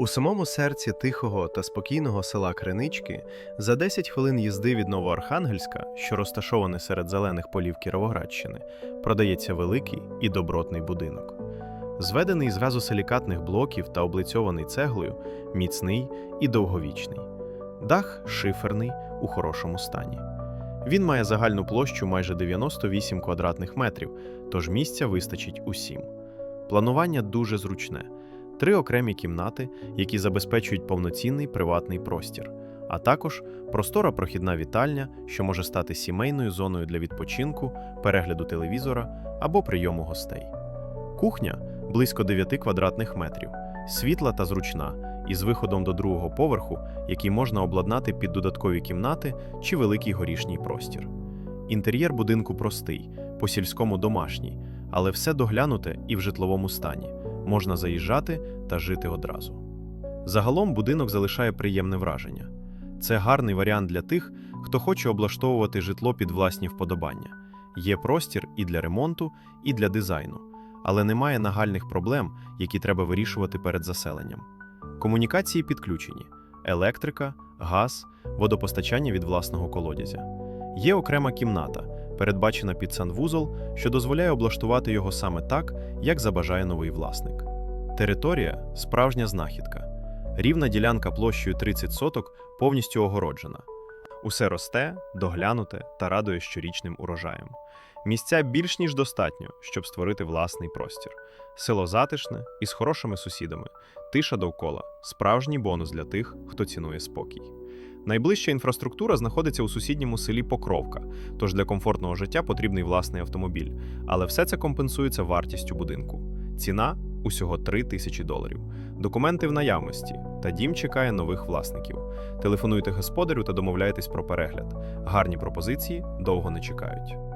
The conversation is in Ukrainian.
У самому серці тихого та спокійного села Кринички за 10 хвилин їзди від Новоархангельська, що розташований серед зелених полів Кіровоградщини, продається великий і добротний будинок. Зведений з газосилікатних блоків та облицьований цеглою, міцний і довговічний. Дах шиферний у хорошому стані. Він має загальну площу майже 98 квадратних метрів, тож місця вистачить усім. Планування дуже зручне три окремі кімнати, які забезпечують повноцінний приватний простір, а також простора прохідна вітальня, що може стати сімейною зоною для відпочинку, перегляду телевізора або прийому гостей. Кухня близько 9 квадратних метрів, світла та зручна, із виходом до другого поверху, який можна обладнати під додаткові кімнати чи великий горішній простір. Інтер'єр будинку простий, по-сільському домашній, але все доглянуте і в житловому стані можна заїжджати та жити одразу. Загалом будинок залишає приємне враження. Це гарний варіант для тих, хто хоче облаштовувати житло під власні вподобання. Є простір і для ремонту, і для дизайну, але немає нагальних проблем, які треба вирішувати перед заселенням. Комунікації підключені: електрика, газ, водопостачання від власного колодязя. Є окрема кімната, передбачена під санвузол, що дозволяє облаштувати його саме так, як забажає новий власник. Територія справжня знахідка. Рівна ділянка площею 30 соток повністю огороджена. Усе росте, доглянуте та радує щорічним урожаєм. Місця більш ніж достатньо, щоб створити власний простір. Село затишне і з хорошими сусідами, тиша довкола справжній бонус для тих, хто цінує спокій. Найближча інфраструктура знаходиться у сусідньому селі Покровка, тож для комфортного життя потрібний власний автомобіль. Але все це компенсується вартістю будинку. Ціна усього 3 тисячі доларів. Документи в наявності, та дім чекає нових власників. Телефонуйте господарю та домовляйтесь про перегляд. Гарні пропозиції довго не чекають.